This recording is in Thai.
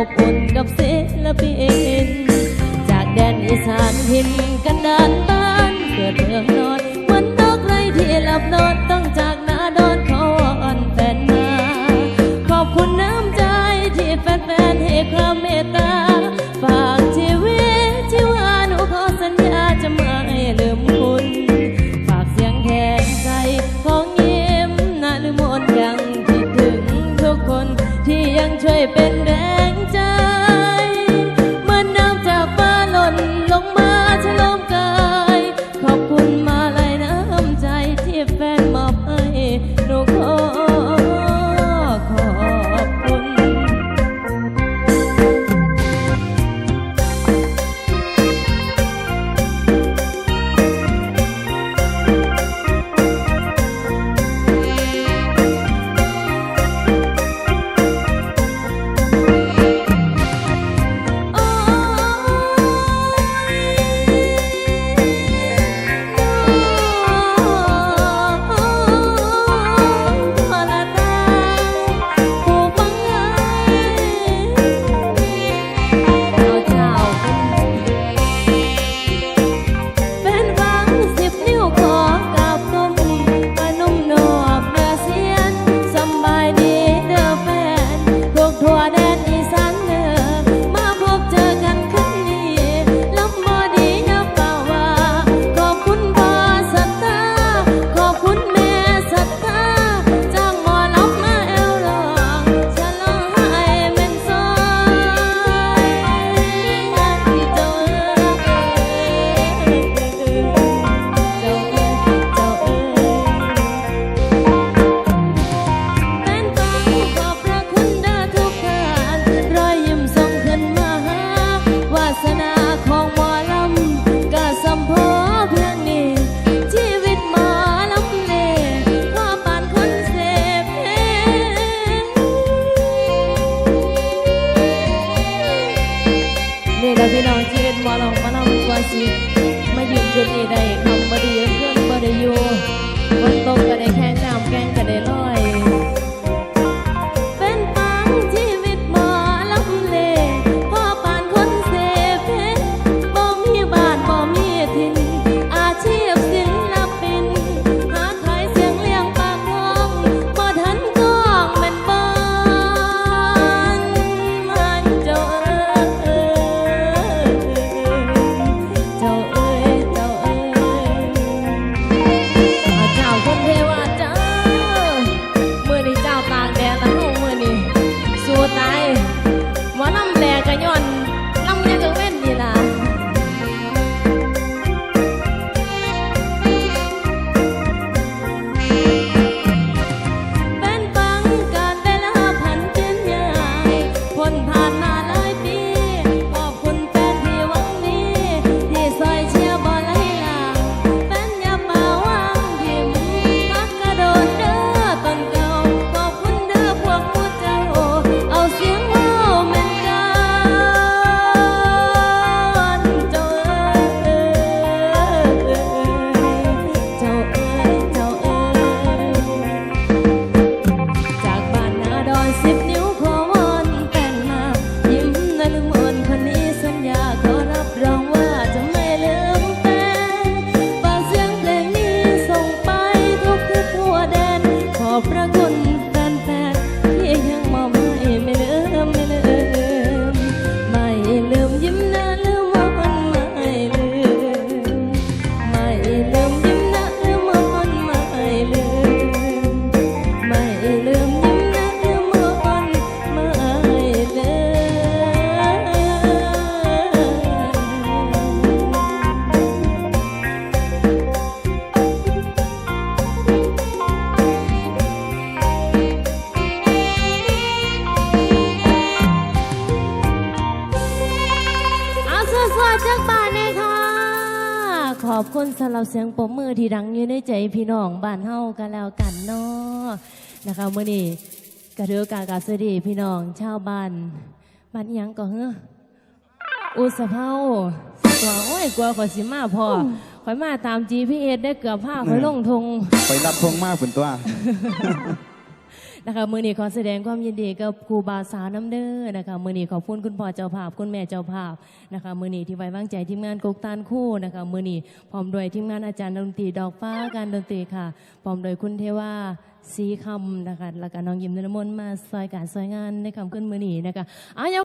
อบอุ่นกับศิลปิน จากแดนอีสานหินกันดานบ้านเกิดเมืองนอนวันนกไรที่หลับนอน เป็นแรงใจ นี่ละพี่น้องที่เป็นมอลองมาล่ำกวาสิมายืนจุดนี้ได้ทำบดีเพื่อนบดีอยู่คนตกก็ได้แค่นำแกงก็ได้ลอย ส่วขอจักบ้านเลยค่ะ ขอบคุณสำหรับเสียงปมมือที่ดังอยู่ในใจพี่น้องบ้านเฮากันแล้วกันนาะนะคะเมื่อนี้กระเทือกากาสดีพี่น้องชาวบ้านบ้านยังก็เฮ้ออุสเผากลัวโอ้ยกลัวขอสิมาพอขอยมาตามจีพีเอสได้เกือบผ้าขอยลงทง ไปรับทงมากฝนตัว นะคะมือนี้ขอแสดงความยินดีกับครูบาสาวน้ำเด้อนะคะมือนี้ขอบคุณคุณพ่อเจ้าภาพคุณแม่เจ้าภาพนะคะมือนี้ที่ไว้วางใจทีมงานกกตานคู่นะคะมือนี้พร้อมโดยทีมงานอาจารย์ดนตรีดอกฟ้าการดนตรีค่ะพร้อมโดยคุณเทว่าสีคำนะคะแล้วก็น้องยิมนรมนมาซอยการซอยงานในคำขึ้นมือนี้นะคะอา